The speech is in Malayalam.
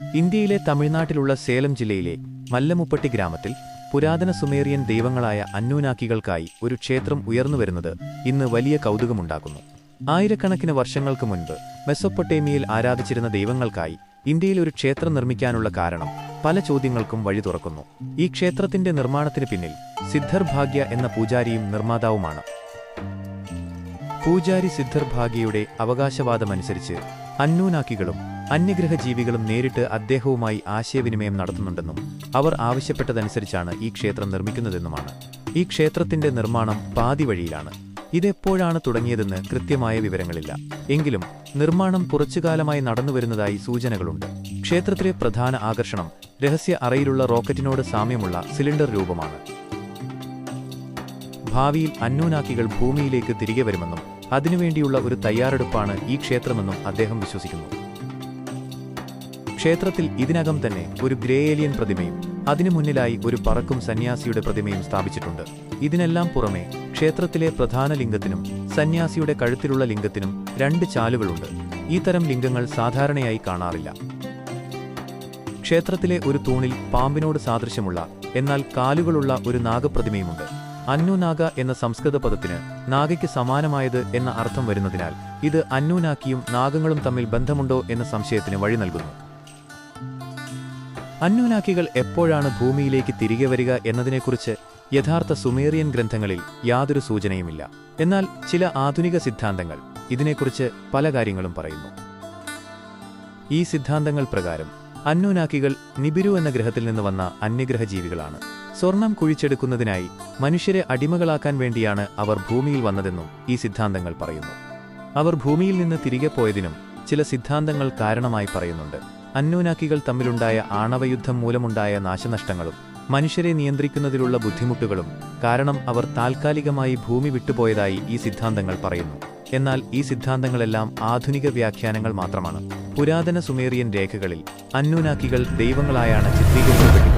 ഇന്ത്യയിലെ തമിഴ്നാട്ടിലുള്ള സേലം ജില്ലയിലെ മല്ലമുപ്പട്ടി ഗ്രാമത്തിൽ പുരാതന സുമേറിയൻ ദൈവങ്ങളായ അന്നൂനാക്കികൾക്കായി ഒരു ക്ഷേത്രം ഉയർന്നുവരുന്നത് ഇന്ന് വലിയ കൗതുകമുണ്ടാക്കുന്നു. ആയിരക്കണക്കിന് വർഷങ്ങൾക്ക് മുൻപ് മെസ്സൊപ്പൊട്ടേമിയയിൽ ആരാധിച്ചിരുന്ന ദൈവങ്ങൾക്കായി ഇന്ത്യയിൽ ഒരു ക്ഷേത്രം നിർമ്മിക്കാനുള്ള കാരണം പല ചോദ്യങ്ങൾക്കും വഴി തുറക്കുന്നു. ഈ ക്ഷേത്രത്തിന്റെ നിർമ്മാണത്തിന് പിന്നിൽ സിദ്ധർ ഭാഗ്യ എന്ന പൂജാരിയും നിർമ്മാതാവുമാണ്. പൂജാരി സിദ്ധർ ഭാഗ്യയുടെ അവകാശവാദമനുസരിച്ച് അന്നൂനാക്കികളും അന്യഗ്രഹ ജീവികളും നേരിട്ട് അദ്ദേഹവുമായി ആശയവിനിമയം നടത്തുന്നുണ്ടെന്നും അവർ ആവശ്യപ്പെട്ടതനുസരിച്ചാണ് ഈ ക്ഷേത്രം നിർമ്മിക്കുന്നതെന്നുമാണ്. ഈ ക്ഷേത്രത്തിന്റെ നിർമ്മാണം പാതി വഴിയിലാണ്. ഇതെപ്പോഴാണ് തുടങ്ങിയതെന്ന് കൃത്യമായ വിവരങ്ങളില്ല. എങ്കിലും നിർമ്മാണം കുറച്ചുകാലമായി നടന്നുവരുന്നതായി സൂചനകളുണ്ട്. ക്ഷേത്രത്തിലെ പ്രധാന ആകർഷണം രഹസ്യ അറയിലുള്ള റോക്കറ്റിനോട് സാമ്യമുള്ള സിലിണ്ടർ രൂപമാണ്. ഭാവിയിൽ അന്നൂനാക്കികൾ ഭൂമിയിലേക്ക് തിരികെ വരുമെന്നും അതിനുവേണ്ടിയുള്ള ഒരു തയ്യാറെടുപ്പാണ് ഈ ക്ഷേത്രമെന്നും അദ്ദേഹം വിശ്വസിക്കുന്നു. ക്ഷേത്രത്തിൽ ഇതിനകം തന്നെ ഒരു ഗ്രേയേലിയൻ പ്രതിമയും അതിനു മുന്നിലായി ഒരു പറക്കും സന്യാസിയുടെ പ്രതിമയും സ്ഥാപിച്ചിട്ടുണ്ട്. ഇതിനെല്ലാം പുറമെ ക്ഷേത്രത്തിലെ പ്രധാന ലിംഗത്തിനും സന്യാസിയുടെ കഴുത്തിലുള്ള ലിംഗത്തിനും രണ്ട് ചാലുകളുണ്ട്. ഈ തരം ലിംഗങ്ങൾ സാധാരണയായി കാണാറില്ല. ക്ഷേത്രത്തിലെ ഒരു തൂണിൽ പാമ്പിനോട് സാദൃശ്യമുള്ള എന്നാൽ കാലുകളുള്ള ഒരു നാഗപ്രതിമയുമുണ്ട്. അന്നുനാഗ എന്ന സംസ്കൃത പദത്തിന് നാഗയ്ക്ക് സമാനമായത് എന്ന അർത്ഥം വരുന്നതിനാൽ ഇത് അന്നുനാക്കിയും നാഗങ്ങളും തമ്മിൽ ബന്ധമുണ്ടോ എന്ന സംശയത്തിന് വഴി നൽകുന്നു. അന്നൂനാക്കികൾ എപ്പോഴാണ് ഭൂമിയിലേക്ക് തിരികെ വരിക എന്നതിനെക്കുറിച്ച് യഥാർത്ഥ സുമേറിയൻ ഗ്രന്ഥങ്ങളിൽ യാതൊരു സൂചനയുമില്ല. എന്നാൽ ചില ആധുനിക സിദ്ധാന്തങ്ങൾ ഇതിനെക്കുറിച്ച് പല കാര്യങ്ങളും പറയുന്നു. ഈ സിദ്ധാന്തങ്ങൾ പ്രകാരം അന്നൂനാക്കികൾ നിബിരു എന്ന ഗ്രഹത്തിൽ നിന്ന് വന്ന അന്യഗ്രഹ ജീവികളാണ് സ്വർണം കുഴിച്ചെടുക്കുന്നതിനായി മനുഷ്യരെ അടിമകളാക്കാൻ വേണ്ടിയാണ് അവർ ഭൂമിയിൽ വന്നതെന്നും ഈ സിദ്ധാന്തങ്ങൾ പറയുന്നു. അവർ ഭൂമിയിൽ നിന്ന് തിരികെ പോയതിനും ചില സിദ്ധാന്തങ്ങൾ കാരണമായി പറയുന്നുണ്ട്. അന്നൂനാക്കികൾ തമ്മിലുണ്ടായ ആണവയുദ്ധം മൂലമുണ്ടായ നാശനഷ്ടങ്ങളും മനുഷ്യരെ നിയന്ത്രിക്കുന്നതിലുള്ള ബുദ്ധിമുട്ടുകളും കാരണം അവർ താൽക്കാലികമായി ഭൂമി വിട്ടുപോയതായി ഈ സിദ്ധാന്തങ്ങൾ പറയുന്നു. എന്നാൽ ഈ സിദ്ധാന്തങ്ങളെല്ലാം ആധുനിക വ്യാഖ്യാനങ്ങൾ മാത്രമാണ്. പുരാതന സുമേറിയൻ രേഖകളിൽ അന്നൂനാക്കികൾ ദൈവങ്ങളായാണ് ചിത്രീകരിക്കപ്പെട്ടിട്ടുള്ളത്.